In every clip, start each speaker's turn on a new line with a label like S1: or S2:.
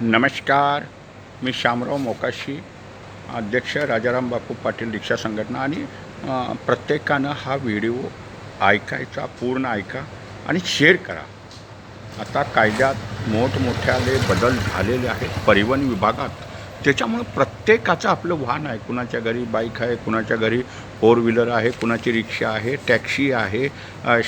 S1: नमस्कार मी शामराव मोकाशी अध्यक्ष राजाराम बापू पाटील रिक्षा संघटना आणि प्रत्येकानं हा व्हिडिओ ऐकायचा पूर्ण ऐका आणि शेअर करा. आता कायद्यात मोठमोठ्याले बदल झालेले आहेत परिवहन विभागात. त्याच्यामुळं प्रत्येकाचं आपलं वाहन आहे. कुणाच्या घरी बाईक आहे कुणाच्या घरी फोर व्हीलर आहे कुणाची रिक्षा आहे टॅक्सी आहे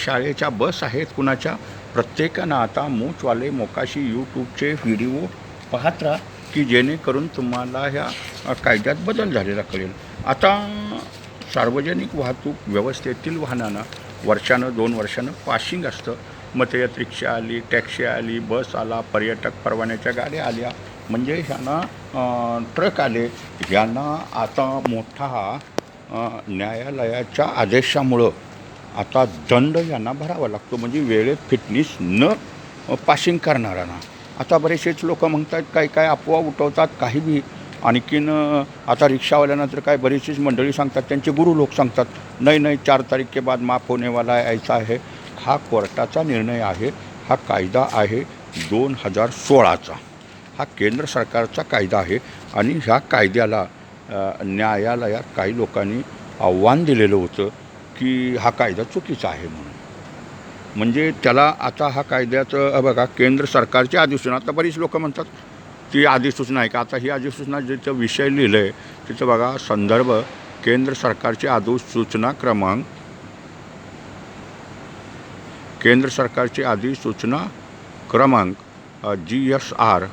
S1: शाळेच्या बस आहेत कुणाच्या. प्रत्येकानं आता मूचवाले मोकाशी यूट्यूबचे व्हिडिओ पाहत राहा की जेणेकरून तुम्हाला ह्या कायद्यात बदल झालेला कळेल. आता सार्वजनिक वाहतूक व्यवस्थेतील वाहनांना वर्षानं दोन वर्षानं पासिंग असतं. मग त्याच्यात रिक्षा आली टॅक्सी आली बस आला पर्यटक परवान्याच्या गाड्या आल्या. म्हणजे ह्यांना ट्रक आले. यांना आता मोठा न्यायालयाच्या आदेशामुळं आता दंड यांना भरावा लागतो. म्हणजे वेळेत फिटनेस न अ, पासिंग करणाऱ्यांना. आता बरेचसेच लोक म्हणतात काही काय अफवा उठवतात काही बी. आणखीन आता रिक्षावाल्यांना तर काय बरीचशीच मंडळी सांगतात त्यांचे गुरु लोक सांगतात नाही नाही चार तारीख के बाद माफ होणेवाला यायचा आहे. हा कोर्टाचा निर्णय आहे हा कायदा आहे दोन हजार सोळाचा. हा केंद्र सरकारचा कायदा आहे आणि ह्या कायद्याला न्यायालयात काही लोकांनी आव्हान दिलेलं होतं की हा कायदा चुकीचा आहे म्हणून. म्हणजे त्याला आता हा कायद्याचं बघा केंद्र सरकारची अधिसूचना आता बरीच लोक म्हणतात ती अधिसूचना आहे का? आता ही अधिसूचना जिथं विषय लिहिलं आहे तिथं बघा संदर्भ केंद्र सरकारची अधिसूचना क्रमांक केंद्र सरकारची अधिसूचना क्रमांक जी एस आर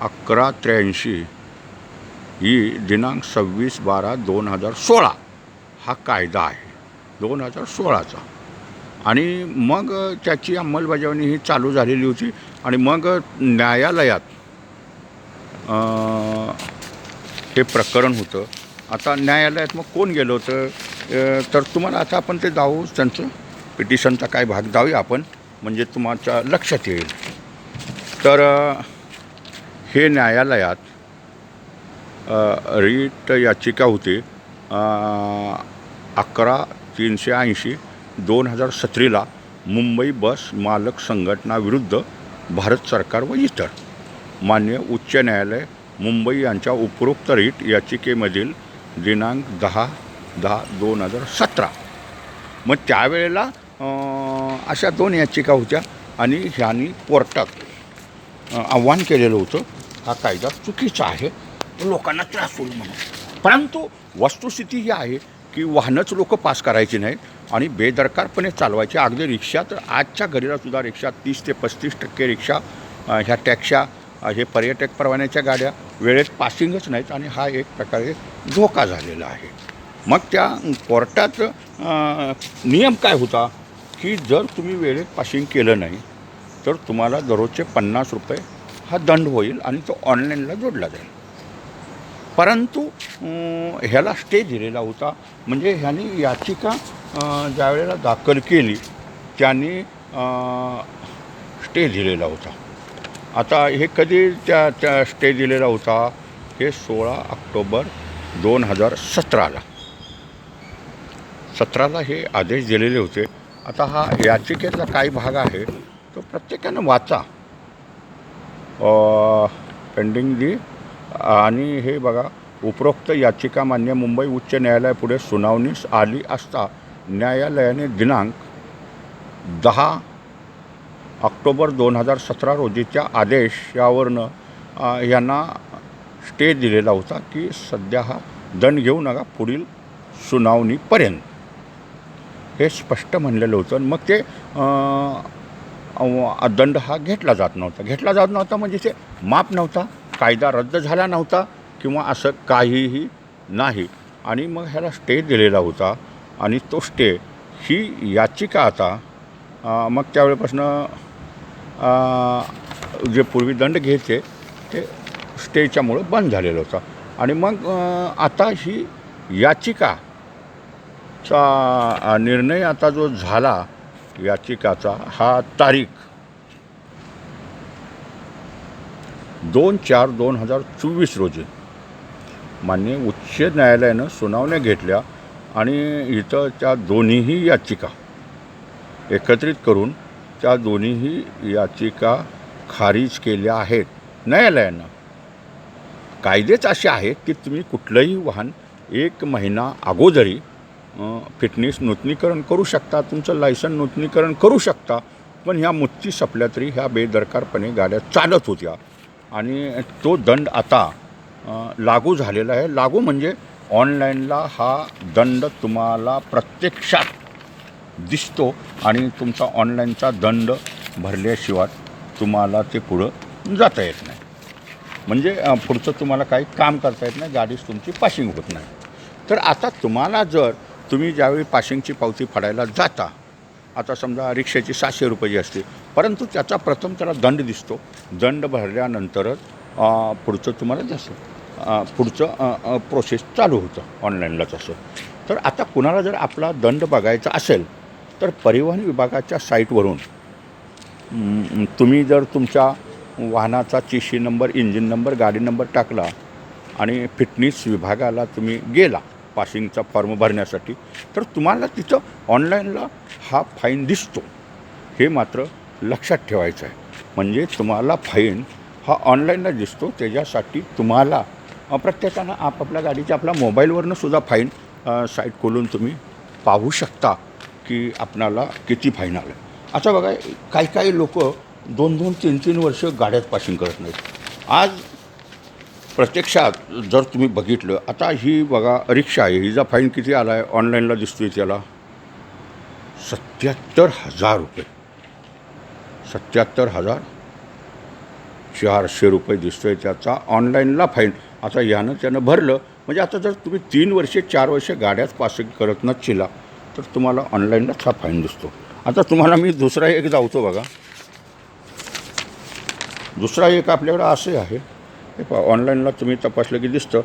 S1: अकरा त्र्याऐंशी ही दिनांक सव्वीस बारा दोन हजार सोळा हा कायदा आहे. दोन हजार सोळाचा. आणि मग त्याची अंमलबजावणी ही चालू झालेली होती. आणि मग न्यायालयात हे प्रकरण होतं. आता न्यायालयात मग कोण गेलं होतं? तर तुम्हाला आता आपण ते जाऊ त्यांचं पिटिशनचा काय भाग जाऊया आपण. म्हणजे तुमच्या लक्षात येईल. तर हे न्यायालयात रीट याचिका होती अकरा तीनशे ऐंशी. दोन हजार सतरीला मुंबई बस मालक संघटनाविरुद्ध भारत सरकार व इतर मान्य उच्च न्यायालय मुंबई यांच्या उपरोक्त रीट याचिकेमधील दिनांक दहा दहा दोन हजार सतरा. मग त्यावेळेला अशा दोन याचिका होत्या आणि ह्यांनी कोर्टात आव्हान केलेलं होतं हा कायदा चुकीचा आहे लोकांना त्रास होईल म्हणून. परंतु वस्तुस्थिती ही आहे की वाहनच लोक पास करायची नाहीत. आणि बेदरकारपणे चालवायचे. अगदी रिक्षा तर आजच्या घडीला सुद्धा रिक्षा तीस ते पस्तीस टक्के रिक्षा ह्या टॅक्शा हे पर्यटक परवान्याच्या गाड्या वेळेत पासिंगच नाहीत आणि हा एक प्रकारे धोका झालेला आहे. मग त्या कोर्टात नियम काय होता? की जर तुम्ही वेळेत पासिंग केलं नाही तर तुम्हाला दररोजचे पन्नास रुपये हा दंड होईल आणि तो ऑनलाईनला जोडला जाईल. परंतु ह्याला स्टे दिलेला होता. म्हणजे ह्यांनी याचिका ज्या ज्यावेळेला दाखल केली त्यांनी स्टे दिलेला होता. आता हे कधी त्या त्या स्टे दिलेला होता? हे सोळा ऑक्टोबर दोन हजार सतराला. सतराला हे आदेश दिलेले होते. आता हा याचिकेतला काही भाग आहे तो प्रत्येकानं वाचा. पेंडिंग दी आणि हे बघा उपरोक्त याचिका मान्य मुंबई उच्च न्यायालयापुढे सुनावणीस आली असता न्यायालयाने दिनांक दहा ऑक्टोबर दोन हजार सतरा रोजीच्या आदेश यावरनं यांना स्टे दिलेला होता की सध्या हा दंड घेऊ नका पुढील सुनावणीपर्यंत. हे स्पष्ट म्हणलेलं होतं आणि मग ते दंड हा घेतला जात नव्हता. घेतला जात नव्हता म्हणजे ते माप नव्हता. कायदा रद्द झाला नव्हता किंवा असं काहीही नाही. आणि मग ह्याला स्टे दिलेला होता. आणि तो स्टे ही याचिका आता मग त्यावेळेपासून जे पूर्वी दंड घ्यायचे ते स्टेच्यामुळं बंद झालेलं होतं. आणि मग आता ही याचिका चा निर्णय आता जो झाला याचिकाचा हा तारीख दोन चार दोन हजार चोवीस रोजी मान्य उच्च न्यायालयानं सुनावण्या घेतल्या आणि इथं त्या दोन्हीही याचिका एकत्रित करून त्या दोन्हीही याचिका खारिज केल्या आहेत. न्यायालयानं. कायदेच असे आहेत की तुम्ही कुठलंही वाहन एक महिना अगोदरी फिटनेस नूतनीकरण करू शकता तुमचं लायसन नूतनीकरण करू शकता पण ह्या मुच्ची सपल्या तरी ह्या बेदरकारपणे गाड्या चालत होत्या. आणि तो दंड आता लागू झालेला आहे. लागू म्हणजे ऑनलाईनला हा दंड तुम्हाला प्रत्यक्षात दिसतो आणि तुमचा ऑनलाईनचा दंड भरल्याशिवाय तुम्हाला ते पुढं जाता येत नाही. म्हणजे पुढचं तुम्हाला काही काम करता येत नाही गाडीच तुमची पाशिंग होत नाही. तर आता तुम्हाला जर तुम्ही ज्यावेळी पाशिंगची पावती फाडायला जाता आता समजा रिक्षाची सातशे रुपये असते परंतु त्याचा प्रथम त्याला दंड दिसतो. दंड भरल्यानंतरच पुढचं तुम्हाला जसं पुढचं प्रोसेस चालू होतं ऑनलाईनलाच असं तर आता कुणाला जर आपला दंड बघायचा असेल तर परिवहन विभागाच्या साईटवरून तुम्ही जर तुमच्या वाहनाचा चिशी नंबर इंजिन नंबर गाडी नंबर टाकला आणि फिटनेस विभागाला तुम्ही गेला पासिंगचा फॉर्म भरण्यासाठी तर तुम्हाला तिथं ऑनलाईनला हा फाईन दिसतो. हे मात्र लक्षात ठेवायचं आहे. म्हणजे तुम्हाला फाईन हा ऑनलाईनला दिसतो त्याच्यासाठी तुम्हाला प्रत्येकानं आपापल्या गाडीच्या आपल्या मोबाईलवरनं सुद्धा फाईन साईट खोलून तुम्ही पाहू शकता की आपणाला किती फाईन आलं. आता बघा काही काही लोक दोन दोन तीन तीन वर्ष गाड्यात पासिंग करत नाहीत. आज प्रत्यक्षात जर तुम्ही बघितलं आता ही बघा रिक्षा आहे हिचा फाईन किती आला आहे ऑनलाईनला दिसतोय त्याला. सत्याहत्तर हजार रुपये. सत्याहत्तर हजार? चारशे रुपये दिसतोय त्याचा. ऑनलाईनला फाईन. आता यानं त्यानं भरलं. म्हणजे आता जर तुम्ही तीन वर्षे चार वर्षे गाड्याच पासिंग करत नसशिला तर तुम्हाला ऑनलाईनलाच हा फाईन दिसतो. आता तुम्हाला मी दुसरा एक जावतो बघा. दुसरा एक आपल्याकडं असे आहे. हे पहा ऑनलाईनला तुम्ही तपासलं की दिसतं.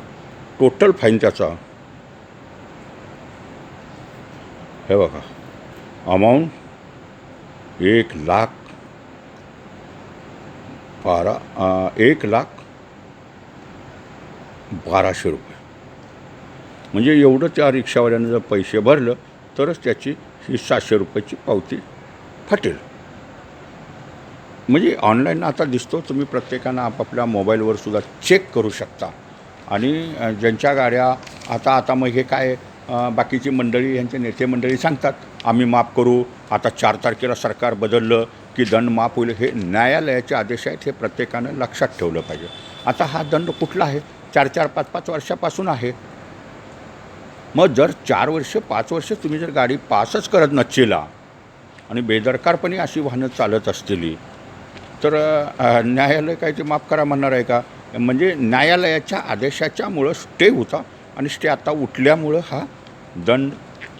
S1: टोटल फाईन त्याचा. हे बघा. अमाऊंट एक लाख बारा एक लाख बाराशे रुपये. म्हणजे एवढं त्या रिक्षावाल्यानं जर पैसे भरलं तरच त्याची ही सातशे रुपयाची पावती फाटेल. म्हणजे ऑनलाईन आता दिसतो तुम्ही प्रत्येकानं आपापल्या मोबाईलवर सुद्धा चेक करू शकता. आणि ज्यांच्या गाड्या आता आता मग हे काय बाकीची मंडळी यांचे नेते मंडळी सांगतात आम्ही माफ करू आता चार तारखेला सरकार बदललं की दंड माफ होईल. हे न्यायालयाचे आदेश आहेत हे प्रत्येकानं लक्षात ठेवलं पाहिजे. आता हा दंड कुठला आहे? चार चार पाच पाच वर्षापासून आहे. मग जर चार वर्ष पाच वर्ष तुम्ही जर गाडी पासच करत नसशिला आणि बेदरकारपणे अशी वाहनं चालत असतील तर न्यायालय काय ते माफ करा म्हणणार आहे का? म्हणजे न्यायालयाच्या आदेशाच्यामुळं स्टे होता. आणि ते आता उठल्यामुळं हा दंड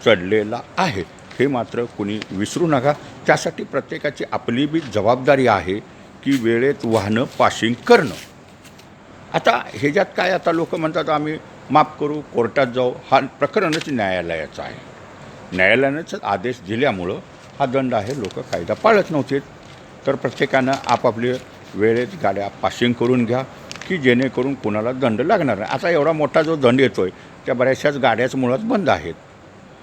S1: चढलेला आहे. हे मात्र कुणी विसरू नका. त्यासाठी प्रत्येकाची आपली बी जबाबदारी आहे की वेळेत वाहनं पाशिंग करणं. आता ह्याच्यात काय आता लोक म्हणतात आम्ही माफ करू कोर्टात जाऊ. हा प्रकरणच न्यायालयाचं आहे. न्यायालयानंच आदेश दिल्यामुळं हा दंड आहे. लोक कायदा पाळत नव्हते तर प्रत्येकानं आपापले वेळेत गाड्या पासिंग करून घ्या. की जेणेकरून कोणाला दंड लागणार नाही. आता एवढा मोठा जो दंड येतो आहे त्या बऱ्याचशाच गाड्याच मुळात बंद आहेत.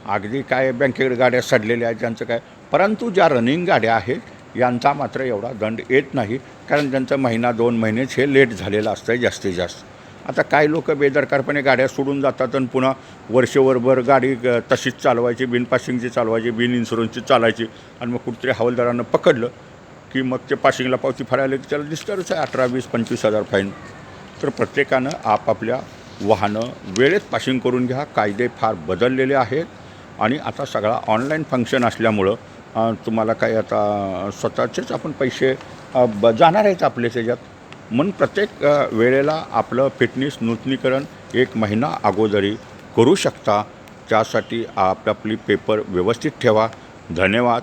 S1: अगदी काय बँकेकडे गाड्या सडलेल्या आहेत ज्यांचं काय. परंतु ज्या रनिंग गाड्या आहेत यांचा मात्र एवढा दंड येत नाही कारण त्यांचं महिना दोन महिनेच हे लेट झालेलं असतं आहे जास्तीत जास्त. आता काही लोक बेदरकारपणे गाड्या सोडून जातात आणि पुन्हा वर्षभरभर गाडी तशीच चालवायची बिन पासिंगची चालवायची बिन इन्शुरन्सची चालायची आणि मग कुठेतरी हवालदारानं पकडलं की मग ते पासिंगला पावती फाडायला की त्याला दिसणारच आहे. अठरा वीस पंचवीस हजार फाईन तर प्रत्येकानं आपापल्या वाहनं वेळेत पासिंग करून घ्या. कायदे फार बदललेले आहेत. आणि आता सगळा ऑनलाईन फंक्शन असल्यामुळं तुम्हाला काही आता स्वतःचेच आपण पैसे ब जाणार आहेत आपले त्याच्यात. म्हणून प्रत्येक वेळेला आपलं फिटनेस नूतनीकरण एक महिना अगोदरी करू शकता. त्यासाठी आपापली पेपर व्यवस्थित ठेवा. धन्यवाद.